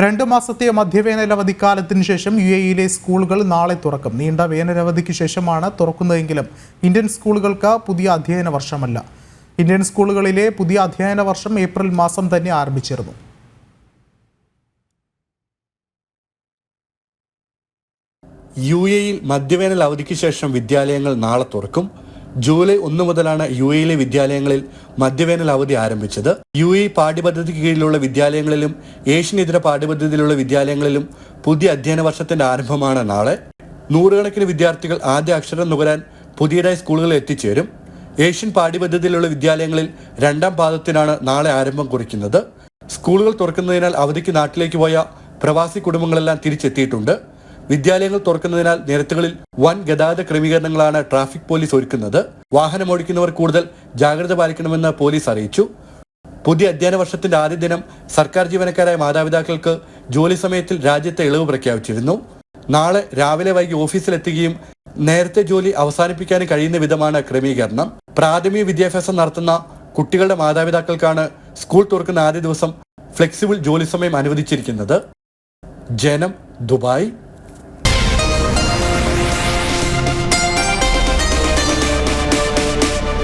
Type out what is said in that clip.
രണ്ട് മാസത്തെ മധ്യവേനൽ അവധിക്കാലത്തിന് ശേഷം യു എയിലെ സ്കൂളുകൾ നാളെ തുറക്കും. നീണ്ട വേനലവധിക്ക് ശേഷമാണ് തുറക്കുന്നതെങ്കിലും ഇന്ത്യൻ സ്കൂളുകൾക്ക് പുതിയ അധ്യയന വർഷമല്ല. ഇന്ത്യൻ സ്കൂളുകളിലെ പുതിയ അധ്യയന വർഷം ഏപ്രിൽ മാസം തന്നെ ആരംഭിച്ചിരുന്നു. യു എയിൽ മധ്യവേനൽ അവധിക്ക് ശേഷം വിദ്യാലയങ്ങൾ നാളെ തുറക്കും. ജൂലൈ ഒന്ന് മുതലാണ് യു എയിലെ വിദ്യാലയങ്ങളിൽ മദ്യവേനൽ അവധി ആരംഭിച്ചത്. യു എ പാഠ്യപദ്ധതിക്ക് കീഴിലുള്ള വിദ്യാലയങ്ങളിലും ഏഷ്യൻ ഇതര പാഠ്യപദ്ധതിയിലുള്ള വിദ്യാലയങ്ങളിലും പുതിയ അധ്യയന വർഷത്തിന്റെ ആരംഭമാണ് നാളെ. നൂറുകണക്കിന് വിദ്യാർത്ഥികൾ ആദ്യ അക്ഷരം നുകരാൻ പുതിയതായി സ്കൂളുകളിൽ എത്തിച്ചേരും. ഏഷ്യൻ പാഠ്യപദ്ധതിയിലുള്ള വിദ്യാലയങ്ങളിൽ രണ്ടാം പാദത്തിനാണ് നാളെ ആരംഭം കുറിക്കുന്നത്. സ്കൂളുകൾ തുറക്കുന്നതിനാൽ അവധിക്ക് നാട്ടിലേക്ക് പോയ പ്രവാസി കുടുംബങ്ങളെല്ലാം തിരിച്ചെത്തിയിട്ടുണ്ട്. വിദ്യാലയങ്ങൾ തുറക്കുന്നതിനാൽ നിരത്തുകളിൽ വൻ ഗതാഗത ക്രമീകരണങ്ങളാണ് ട്രാഫിക് പോലീസ് ഒരുക്കുന്നത്. വാഹനമോടിക്കുന്നവർ കൂടുതൽ ജാഗ്രത പാലിക്കണമെന്ന് പോലീസ് അറിയിച്ചു. പുതിയ അധ്യയന വർഷത്തിന്റെ ആദ്യ ദിനം സർക്കാർ ജീവനക്കാരായ മാതാപിതാക്കൾക്ക് ജോലി സമയത്തിൽ രാജ്യത്തെ ഇളവ് പ്രഖ്യാപിച്ചിരുന്നു. നാളെ രാവിലെ വൈകി ഓഫീസിലെത്തുകയും നേരത്തെ ജോലി അവസാനിപ്പിക്കാനും കഴിയുന്ന വിധമാണ് ക്രമീകരണം. പ്രാഥമിക വിദ്യാഭ്യാസം നടത്തുന്ന കുട്ടികളുടെ മാതാപിതാക്കൾക്കാണ് സ്കൂൾ തുറക്കുന്ന ആദ്യ ദിവസം ഫ്ലെക്സിബിൾ ജോലി സമയം അനുവദിച്ചിരിക്കുന്നത്. ജനം ദുബായ്.